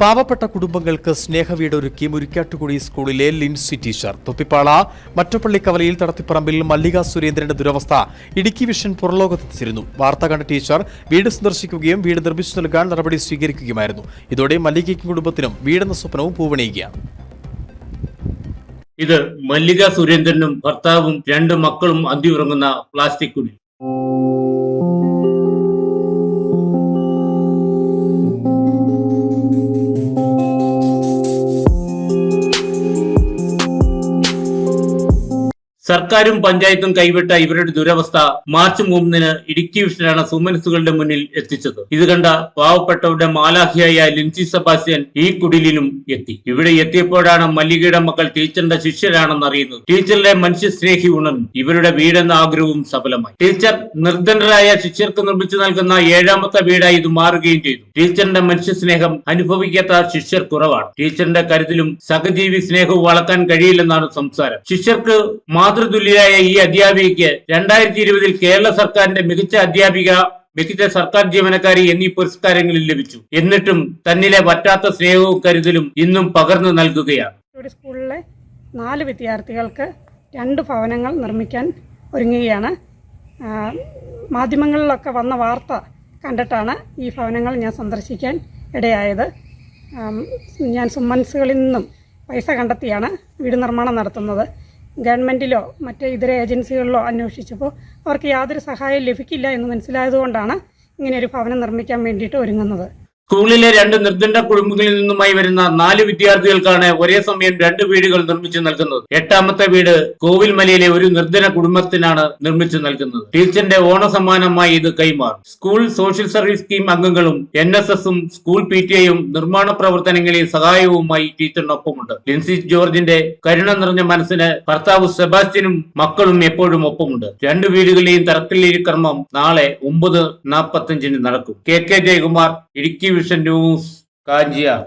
പാവപ്പെട്ട കുടുംബങ്ങൾക്ക് സ്നേഹവീട് ഒരുക്കി മുരിക്കാട്ടുകുടി സ്കൂളിലെ ലിൻസി ടീച്ചർ. തൊപ്പിപ്പാള മറ്റപ്പള്ളി കവലയിൽ തടത്തിപ്പറമ്പിൽ മല്ലിക സുരേന്ദ്രന്റെ ദുരവസ്ഥ ഇടുക്കി വിഷൻ പുറലോകത്തെത്തിച്ചിരുന്നു. വാർത്ത കണ്ട ടീച്ചർ വീട് സന്ദർശിക്കുകയും വീട് നിർമ്മിച്ചു നൽകാൻ നടപടി സ്വീകരിക്കുകയുമായിരുന്നു. ഇതോടെ മല്ലികയ്ക്കും കുടുംബത്തിനും വീടെന്ന സ്വപ്നവും പൂവണിയുകയാണ്. ഇത് മല്ലിക സുരേന്ദ്രനും ഭർത്താവും രണ്ട് മക്കളും അന്തിയുറങ്ങുന്ന പ്ലാസ്റ്റിക് കുടി. സർക്കാരും പഞ്ചായത്തും കൈവിട്ട ഇവരുടെ ദുരവസ്ഥ മാർച്ച് മൂന്നിന് ഇടുക്കി വിഷനാണ് സുമനസുകളുടെ മുന്നിൽ എത്തിച്ചത്. ഇത് കണ്ട പാവപ്പെട്ടവരുടെ മാലാഖിയായ ലിൻസി സെബാസ്റ്റ്യൻ ഈ കുടിലിലും എത്തി. ഇവിടെ എത്തിയപ്പോഴാണ് മല്ലികയുടെ മക്കൾ ടീച്ചറിന്റെ ശിഷ്യരാണെന്ന് അറിയുന്നത്. ടീച്ചറിലെ മനുഷ്യസ്നേഹി ഉണർന്നു. ഇവരുടെ വീടെന്ന ആഗ്രഹവും സഫലമായി. ടീച്ചർ നിർദ്ധനരായ ശിഷ്യർക്ക് നിർമ്മിച്ചു നൽകുന്ന ഏഴാമത്തെ വീടായി ഇത് മാറുകയും ചെയ്തു. ടീച്ചറിന്റെ മനുഷ്യസ്നേഹം അനുഭവിക്കാത്ത ശിഷ്യർ കുറവാണ്. ടീച്ചറിന്റെ കരുതലും സഹജീവി സ്നേഹവും വളർത്താൻ കഴിയില്ലെന്നാണ് സംസാരം. ശിഷ്യർക്ക് മാതൃതുല്യരായ ഈ അധ്യാപികയ്ക്ക് രണ്ടായിരത്തി ഇരുപതിൽ കേരള സർക്കാരിന്റെ മികച്ച അധ്യാപിക മികച്ച സർക്കാർ ജീവനക്കാരി എന്നീ പുരസ്കാരങ്ങളിൽ ലഭിച്ചു. എന്നിട്ടും തന്നിലെ പറ്റാത്ത സ്നേഹവും കരുതലും ഇന്നും പകർന്നു നൽകുകയാണ്. സ്കൂളിലെ നാല് വിദ്യാർത്ഥികൾക്ക് രണ്ട് ഭവനങ്ങൾ നിർമ്മിക്കാൻ ഒരുങ്ങുകയാണ്. മാധ്യമങ്ങളിലൊക്കെ വന്ന വാർത്ത കണ്ടിട്ടാണ് ഈ ഭവനങ്ങൾ ഞാൻ സന്ദർശിക്കാൻ ഇടയായത്. ഞാൻ സുമൻസുകളിൽ നിന്നും പൈസ കണ്ടെത്തിയാണ് വീട് നിർമ്മാണം നടത്തുന്നത്. ഗവൺമെന്റിലോ മറ്റ് ഇതര ഏജൻസികളിലോ അന്വേഷിച്ചപ്പോൾ അവർക്ക് യാതൊരു സഹായവും ലഭിക്കില്ല എന്ന് മനസ്സിലായതുകൊണ്ടാണ് ഇങ്ങനെ ഒരു ഭവനം നിർമ്മിക്കാൻ വേണ്ടിയിട്ട് ഒരുങ്ങുന്നത്. സ്കൂളിലെ രണ്ട് നിർദ്ദണ്ഡ കുടുംബങ്ങളിൽ നിന്നുമായി വരുന്ന നാല് വിദ്യാർത്ഥികൾക്കാണ് ഒരേ സമയം രണ്ട് വീടുകൾ നിർമ്മിച്ചു നൽകുന്നത്. എട്ടാമത്തെ വീട് കോവിൽമലയിലെ ഒരു നിർദ്ദന കുടുംബത്തിനാണ് നിർമ്മിച്ചു നൽകുന്നത്. ടീച്ചറിന്റെ ഓണസമ്മാനമായി ഇത് കൈമാറും. സ്കൂൾ സോഷ്യൽ സർവീസ് സ്കീം അംഗങ്ങളും എൻ എസ് എസും സ്കൂൾ പി ടി ഐയും നിർമ്മാണ പ്രവർത്തനങ്ങളിൽ സഹായവുമായി ടീച്ചറിനൊപ്പമുണ്ട്. ലിൻസി ജോർജിന്റെ കരുണ നിറഞ്ഞ മനസ്സിന് ഭർത്താവ് സെബാസ്റ്റ്യനും മക്കളും എപ്പോഴും ഒപ്പമുണ്ട്. രണ്ട് വീടുകളിലെയും തറക്കല്ലേരി കർമ്മം നാളെ ഒമ്പത് നാൽപ്പത്തഞ്ചിന് നടക്കും. K K Jayakumar Idukki vision news Kanchiyar